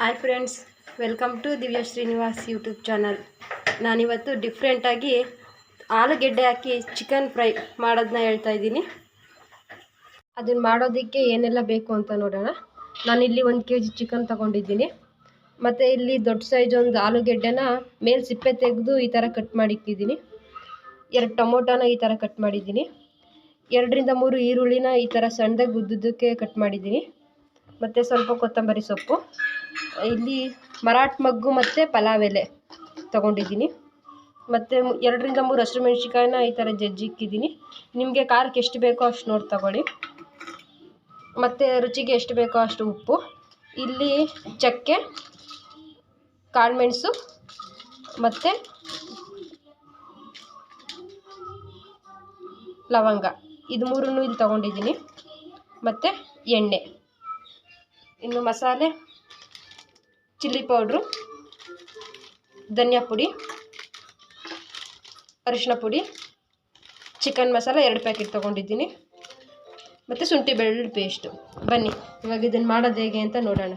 Hi friends, welcome to ದಿವ್ಯ Srinivas YouTube channel. ನಾನಿವತ್ತು ಡಿಫ್ರೆಂಟಾಗಿ ಆಲೂಗೆಡ್ಡೆ ಹಾಕಿ ಚಿಕನ್ ಫ್ರೈ ಮಾಡೋದನ್ನ ಹೇಳ್ತಾ ಇದ್ದೀನಿ. ಅದನ್ನು ಮಾಡೋದಕ್ಕೆ ಏನೆಲ್ಲ ಬೇಕು ಅಂತ ನೋಡೋಣ. ನಾನಿಲ್ಲಿ ಒಂದು ಕೆ ಜಿ ಚಿಕನ್ ತೊಗೊಂಡಿದ್ದೀನಿ. ಮತ್ತು ಇಲ್ಲಿ ದೊಡ್ಡ ಸೈಜ್ ಒಂದು ಆಲೂಗೆಡ್ಡೆನ ಮೇಲೆ ಸಿಪ್ಪೆ ತೆಗೆದು ಈ ಥರ ಕಟ್ ಮಾಡಿಟ್ಟಿದ್ದೀನಿ. ಎರಡು ಟೊಮೊಟೊನ ಈ ಥರ ಕಟ್ ಮಾಡಿದ್ದೀನಿ. ಎರಡರಿಂದ ಮೂರು ಈರುಳ್ಳಿನ ಈ ಥರ ಸಣ್ಣದಾಗಿ ಉದ್ದುದಕ್ಕೆ ಕಟ್ ಮಾಡಿದ್ದೀನಿ. ಮತ್ತು ಸ್ವಲ್ಪ ಕೊತ್ತಂಬರಿ ಸೊಪ್ಪು. ಇಲ್ಲಿ ಮರಾಟ್ ಮಗ್ಗು ಮತ್ತು ಪಲಾವ್ ಎಲೆ ತೊಗೊಂಡಿದ್ದೀನಿ. ಮತ್ತು ಎರಡರಿಂದ ಮೂರು ಹಸಿರು ಮೆಣ್ಸಿನ್ಕಾಯಿನ ಈ ಥರ ಜಜ್ಜಿಕ್ಕಿದ್ದೀನಿ ನಿಮಗೆ ಖಾರಕ್ಕೆ ಎಷ್ಟು ಬೇಕೋ ಅಷ್ಟು ನೋಡಿ ತಗೊಳ್ಳಿ. ಮತ್ತು ರುಚಿಗೆ ಎಷ್ಟು ಬೇಕೋ ಅಷ್ಟು ಉಪ್ಪು. ಇಲ್ಲಿ ಚಕ್ಕೆ, ಕಾಳುಮೆಣಸು ಮತ್ತು ಲವಂಗ. ಇದು ಮೂರನ್ನು ಇಲ್ಲಿ ತೊಗೊಂಡಿದ್ದೀನಿ. ಮತ್ತು ಎಣ್ಣೆ. ಇನ್ನು ಮಸಾಲೆ, ಚಿಲ್ಲಿ ಪೌಡ್ರು, ಧನಿಯಾ ಪುಡಿ ಅರಿಶಿನ ಪುಡಿ, ಚಿಕನ್ ಮಸಾಲ ಎರಡು ಪ್ಯಾಕೆಟ್ ತೊಗೊಂಡಿದ್ದೀನಿ. ಮತ್ತು ಶುಂಠಿ ಬೆಳ್ಳುಳ್ಳಿ ಪೇಸ್ಟು. ಬನ್ನಿ, ಇವಾಗ ಇದನ್ನು ಮಾಡೋದು ಹೇಗೆ ಅಂತ ನೋಡೋಣ.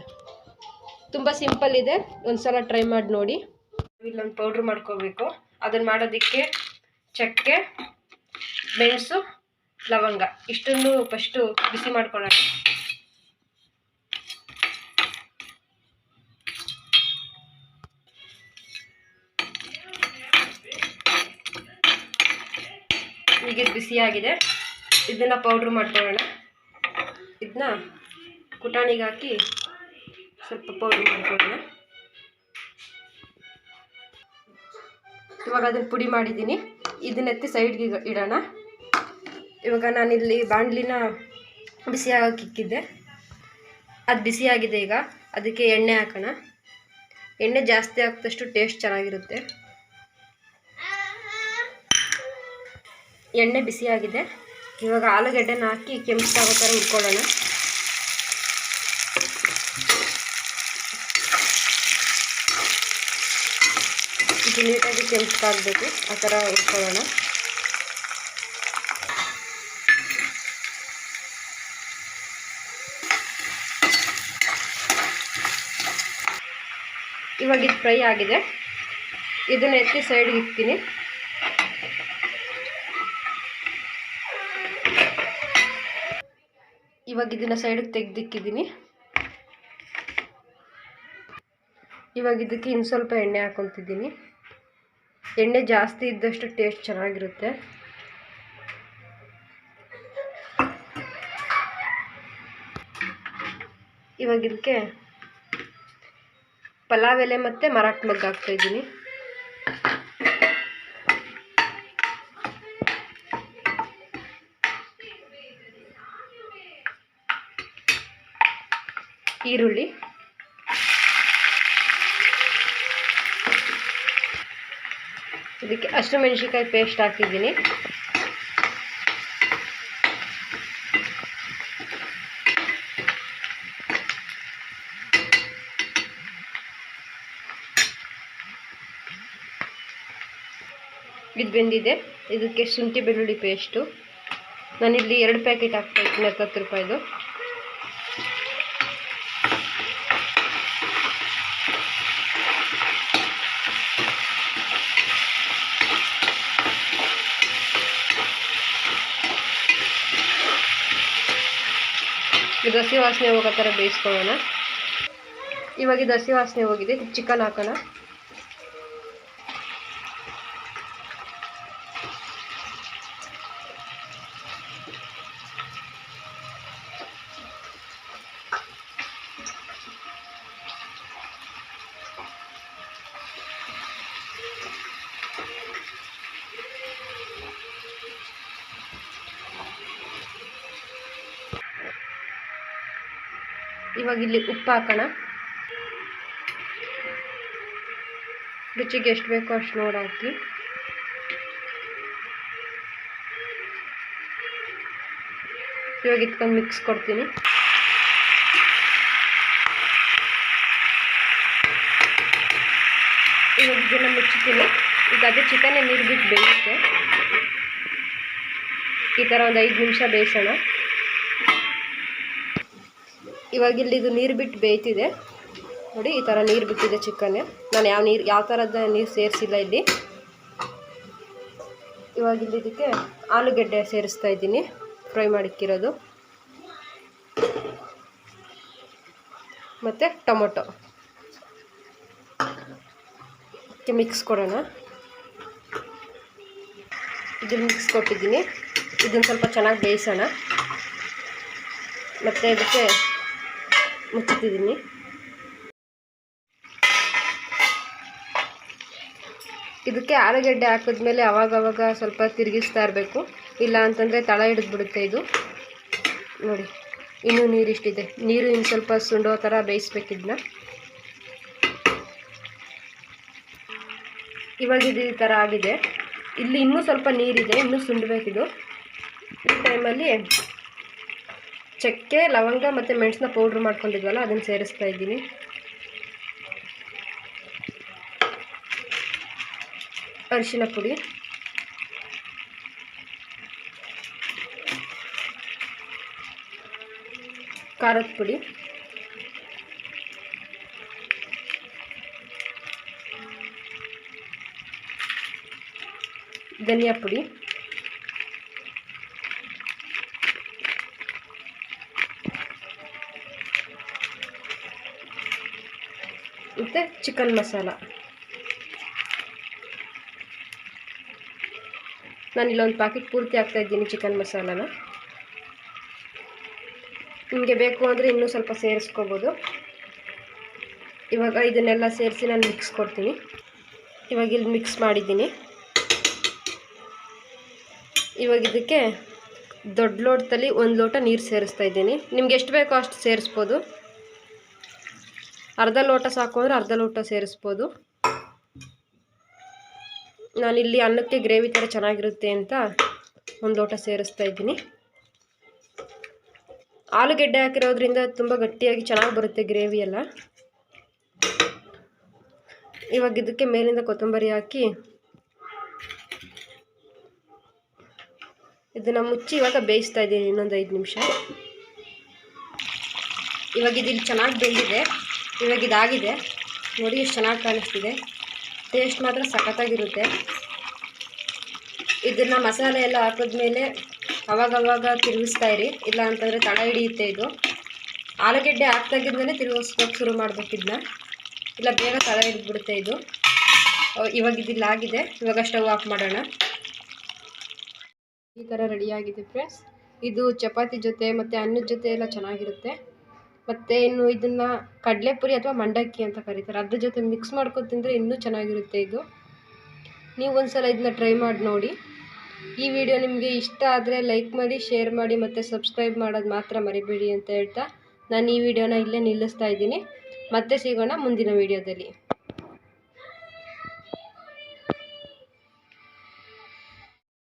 ತುಂಬ ಸಿಂಪಲ್ ಇದೆ ಒಂದು ಸಲ ಟ್ರೈ ಮಾಡಿ ನೋಡಿ. ಇಲ್ಲೊಂದು ಪೌಡ್ರ್ ಮಾಡ್ಕೋಬೇಕು. ಅದನ್ನು ಮಾಡೋದಕ್ಕೆ ಚಕ್ಕೆ, ಮೆಣಸು, ಲವಂಗ. ಇಷ್ಟನ್ನು ಫಸ್ಟು ಬಿಸಿ ಮಾಡ್ಕೊಳ್ಳೋಣ. ಈಗ ಇದು ಬಿಸಿಯಾಗಿದೆ ಇದನ್ನು ಪೌಡ್ರ್ ಮಾಡ್ಕೊಳ್ಳೋಣ. ಇದನ್ನ ಕುಟಾಣಿಗೆ ಹಾಕಿ ಸ್ವಲ್ಪ ಪೌಡ್ರ್ ಮಾಡ್ಕೊಳ್ಳೋಣ. ಇವಾಗ ಅದನ್ನು ಪುಡಿ ಮಾಡಿದ್ದೀನಿ. ಇದನ್ನೆತ್ತಿ ಸೈಡ್ಗೆ ಇಡೋಣ. ಇವಾಗ ನಾನಿಲ್ಲಿ ಬಾಂಡ್ಲಿನ ಬಿಸಿ ಆಗಕ್ಕೆ ಇಕ್ಕಿದ್ದೆ. ಅದು ಬಿಸಿಯಾಗಿದೆ ಈಗ. ಅದಕ್ಕೆ ಎಣ್ಣೆ ಹಾಕೋಣ. ಎಣ್ಣೆ ಜಾಸ್ತಿ ಹಾಕಿದಷ್ಟು ಟೇಸ್ಟ್ ಚೆನ್ನಾಗಿರುತ್ತೆ. ಎಣ್ಣೆ ಬಿಸಿಯಾಗಿದೆ. ಇವಾಗ ಆಲೂಗಡ್ಡೆನ ಹಾಕಿ ಕೆಂಪು ಥರ ಹುಡ್ಕೊಳ್ಳೋಣ ಇದು ನೀಟಾಗಿ ಕೆಂಪಾಗಬೇಕು ಆ ಥರ ಹುಡ್ಕೊಳ್ಳೋಣ ಇವಾಗ ಇದು ಫ್ರೈ ಆಗಿದೆ. ಇದನ್ನು ಎತ್ತಿ ಸೈಡ್ಗೆ ಇಕ್ತೀನಿ. ಇವಾಗ ಇದನ್ನು ಸೈಡಿಗೆ ತೆಗೆದಿಕ್ಕಿದ್ದೀನಿ ಇವಾಗ ಇದಕ್ಕೆ ಇನ್ನು ಸ್ವಲ್ಪ ಎಣ್ಣೆ ಹಾಕೊತಿದ್ದೀನಿ. ಎಣ್ಣೆ ಜಾಸ್ತಿ ಇದ್ದಷ್ಟು ಟೇಸ್ಟ್ ಚೆನ್ನಾಗಿರುತ್ತೆ. ಇವಾಗ ಇದಕ್ಕೆ ಪಲಾವ್ ಎಲೆ ಮತ್ತು ಮರಾಠ ಮಗ್ಗ ಹಾಕ್ತಾಯಿದ್ದೀನಿ. ಈರುಳ್ಳಿ. ಇದಕ್ಕೆ ಹಸಿರು ಮೆಣಸಿನ್ಕಾಯಿ ಪೇಸ್ಟ್ ಹಾಕಿದ್ದೀನಿ. ಇದು ಬೆಂದಿದೆ. ಇದಕ್ಕೆ ಶುಂಠಿ ಬೆಳ್ಳುಳ್ಳಿ ಪೇಸ್ಟು ನಾನಿಲ್ಲಿ ಎರಡು ಪ್ಯಾಕೆಟ್ ಹಾಕ್ತಾಯಿದ್ದೀನಿ ಹತ್ತತ್ತು ರೂಪಾಯಿದು. ಇದು ದಸಿ ವಾಸನೆ ಹೋಗೋ ಥರ ಬೇಯಿಸ್ಕೊಳ್ಳೋಣ. ಇವಾಗ ಈ ಹಸಿ ವಾಸನೆ ಹೋಗಿದೆ ಚಿಕನ್ ಹಾಕೋಣ. ಇವಾಗ ಇಲ್ಲಿ ಉಪ್ಪು ಹಾಕೋಣ. ರುಚಿಗೆ ಎಷ್ಟು ಬೇಕೋ ಅಷ್ಟು ನೋಡಿ ಹಾಕಿ. ಇವಾಗ ಇಟ್ಕೊಂಡು ಮಿಕ್ಸ್ ಕೊಡ್ತೀನಿ. ಇವಾಗ ಇದನ್ನು ಮುಚ್ಚುತ್ತೀನಿ ಈಗ ಅದೇ ಚಿಕನ್ನೇ ನೀರು ಬಿಟ್ಟು ಬೇಯುತ್ತೆ ಈ ಥರ ಒಂದು ಐದು ನಿಮಿಷ ಬೇಯಿಸೋಣ. ಇವಾಗ ಇಲ್ಲಿ ಇದು ನೀರು ಬಿಟ್ಟು ಬೇಯ್ತಿದೆ. ನೋಡಿ, ಈ ಥರ ನೀರು ಬಿಟ್ಟಿದೆ ಚಿಕನ್ನೇ ನಾನು ಯಾವ ನೀರು ಯಾವ ಥರದ ನೀರು ಸೇರಿಸಿಲ್ಲ ಇಲ್ಲಿ. ಇವಾಗ ಇಲ್ಲಿ ಇದಕ್ಕೆ ಆಲೂಗೆಡ್ಡೆ ಸೇರಿಸ್ತಾ ಇದ್ದೀನಿ, ಫ್ರೈ ಮಾಡಿಕ್ಕಿರೋದು. ಮತ್ತು ಟೊಮೊಟೊ. ಮಿಕ್ಸ್ ಕೊಡೋಣ. ಇದನ್ನು ಮಿಕ್ಸ್ ಕೊಟ್ಟಿದ್ದೀನಿ. ಇದನ್ನು ಸ್ವಲ್ಪ ಚೆನ್ನಾಗಿ ಬೇಯಿಸೋಣ. ಮತ್ತು ಇದಕ್ಕೆ ಮುಚ್ಚುತ್ತಿದ್ದೀನಿ ಇದಕ್ಕೆ ಆಲೂಗಡ್ಡೆ ಹಾಕಿದ್ಮೇಲೆ ಅವಾಗವಾಗ ಸ್ವಲ್ಪ ತಿರುಗಿಸ್ತಾ ಇರಬೇಕು. ಇಲ್ಲ ಅಂತಂದರೆ ತಳ ಹಿಡಿದ್ಬಿಡುತ್ತೆ ಇದು. ನೋಡಿ, ಇನ್ನೂ ನೀರಿಷ್ಟಿದೆ. ನೀರು ಇನ್ನು ಸ್ವಲ್ಪ ಸುಂಡೋ ಥರ ಬೇಯಿಸ್ಬೇಕಿದ್ನ. ಇವಾಗ ಇದು ಈ ಥರ ಆಗಿದೆ. ಇಲ್ಲಿ ಇನ್ನೂ ಸ್ವಲ್ಪ ನೀರಿದೆ, ಇನ್ನೂ ಸುಂಡಬೇಕಿದು. ಈ ಟೈಮಲ್ಲಿ ಚಕ್ಕೆ, ಲವಂಗ ಮತ್ತು ಮೆಣಸಿನ ಪೌಡ್ರ್ ಮಾಡ್ಕೊಂಡಿದ್ವಲ್ಲ, ಅದನ್ನು ಸೇರಿಸ್ತಾ ಇದ್ದೀನಿ. ಅರಿಶಿನ ಪುಡಿ. ಖಾರದ ಪುಡಿ. ಧನಿಯಾ ಪುಡಿ. ಮತ್ತು ಚಿಕನ್ ಮಸಾಲ ನಾನು ಇಲ್ಲೊಂದು ಪ್ಯಾಕೆಟ್ ಪೂರ್ತಿ ಹಾಕ್ತಾ ಇದ್ದೀನಿ ಚಿಕನ್ ಮಸಾಲಾನ ನಿಮಗೆ ಬೇಕು ಅಂದರೆ ಇನ್ನೂ ಸ್ವಲ್ಪ ಸೇರಿಸ್ಕೋಬೋದು. ಇವಾಗ ಇದನ್ನೆಲ್ಲ ಸೇರಿಸಿ ನಾನು ಮಿಕ್ಸ್ ಕೊಡ್ತೀನಿ. ಇವಾಗ ಇಲ್ಲಿ ಮಿಕ್ಸ್ ಮಾಡಿದ್ದೀನಿ. ಇವಾಗ ಇದಕ್ಕೆ ದೊಡ್ಡ ಲೋಟದಲ್ಲಿ ಒಂದು ಲೋಟ ನೀರು ಸೇರಿಸ್ತಾ ಇದ್ದೀನಿ. ನಿಮ್ಗೆ ಎಷ್ಟು ಬೇಕೋ ಅಷ್ಟು ಸೇರಿಸ್ಬೋದು. ಅರ್ಧ ಲೋಟ ಸಾಕು ಅಂದರೆ ಅರ್ಧ ಲೋಟ ಸೇರಿಸ್ಬೋದು. ನಾನಿಲ್ಲಿ ಅನ್ನಕ್ಕೆ ಗ್ರೇವಿ ಥರ ಚೆನ್ನಾಗಿರುತ್ತೆ ಅಂತ ಒಂದು ಲೋಟ ಸೇರಿಸ್ತಾ ಇದ್ದೀನಿ. ಆಲೂಗೆಡ್ಡೆ ಹಾಕಿರೋದ್ರಿಂದ ತುಂಬ ಗಟ್ಟಿಯಾಗಿ ಚೆನ್ನಾಗಿ ಬರುತ್ತೆ ಗ್ರೇವಿ ಎಲ್ಲ. ಇವಾಗ ಇದಕ್ಕೆ ಮೇಲಿಂದ ಕೊತ್ತಂಬರಿ ಹಾಕಿ ಇದನ್ನು ಮುಚ್ಚಿ ಇವಾಗ ಬೇಯಿಸ್ತಾ ಇದ್ದೀನಿ ಇನ್ನೊಂದು ಐದು ನಿಮಿಷ. ಇವಾಗ ಇದಿಲ್ಲಿ ಚೆನ್ನಾಗಿ ಬೆಂದಿದೆ. ಇವಾಗ ಇದಾಗಿದೆ. ನೋಡಿ ಎಷ್ಟು ಚೆನ್ನಾಗಿ ಕಾಣಿಸ್ತಿದೆ. ಟೇಸ್ಟ್ ಮಾತ್ರ ಸಖತ್ತಾಗಿರುತ್ತೆ. ಇದನ್ನು ಮಸಾಲೆ ಎಲ್ಲ ಹಾಕಿದ್ಮೇಲೆ ಅವಾಗವಾಗ ತಿರುಗಿಸ್ತಾ ಇರಿ. ಇಲ್ಲ ಅಂತಂದರೆ ತಳ ಹಿಡಿಯುತ್ತೆ ಇದು. ಆಲೂಗಡ್ಡೆ ಹಾಕ್ದಾಗಿದ್ಮೇಲೆ ತಿರುಗಿಸ್ಬೇಕು ಶುರು ಮಾಡಬೇಕು ಇದನ್ನ. ಇಲ್ಲ ಬೇಗ ತಳ ಹಿಡಿದ್ಬಿಡುತ್ತೆ ಇದು. ಇವಾಗ ಇದಿಲ್ಲ ಆಗಿದೆ. ಇವಾಗ ಸ್ಟವ್ ಆಫ್ ಮಾಡೋಣ. ಈ ಥರ ರೆಡಿಯಾಗಿದೆ ಫ್ರೆಂಡ್ಸ್. ಇದು ಚಪಾತಿ ಜೊತೆ ಮತ್ತು ಅನ್ನದ ಜೊತೆ ಎಲ್ಲ ಚೆನ್ನಾಗಿರುತ್ತೆ. ಮತ್ತು ಇನ್ನು ಇದನ್ನು ಕಡಲೆಪುರಿ ಅಥವಾ ಮಂಡಕ್ಕಿ ಅಂತ ಕರೀತಾರೆ. ಅದ್ರ ಜೊತೆ ಮಿಕ್ಸ್ ಮಾಡ್ಕೊಂಡು ತಿಂದರೆ ಇನ್ನೂ ಚೆನ್ನಾಗಿರುತ್ತೆ ಇದು. ನೀವು ಒಂದ್ಸಲ ಇದನ್ನ ಟ್ರೈ ಮಾಡಿ ನೋಡಿ. ಈ ವಿಡಿಯೋ ನಿಮಗೆ ಇಷ್ಟ ಆದರೆ ಲೈಕ್ ಮಾಡಿ ಶೇರ್ ಮಾಡಿ ಮತ್ತು ಸಬ್ಸ್ಕ್ರೈಬ್ ಮಾಡೋದು ಮಾತ್ರ ಮರಿಬೇಡಿ ಅಂತ ಹೇಳ್ತಾ. ನಾನು ಈ ವಿಡಿಯೋನ ಇಲ್ಲೇ ನಿಲ್ಲಿಸ್ತಾ ಇದ್ದೀನಿ. ಮತ್ತೆ ಸಿಗೋಣ ಮುಂದಿನ ವಿಡಿಯೋದಲ್ಲಿ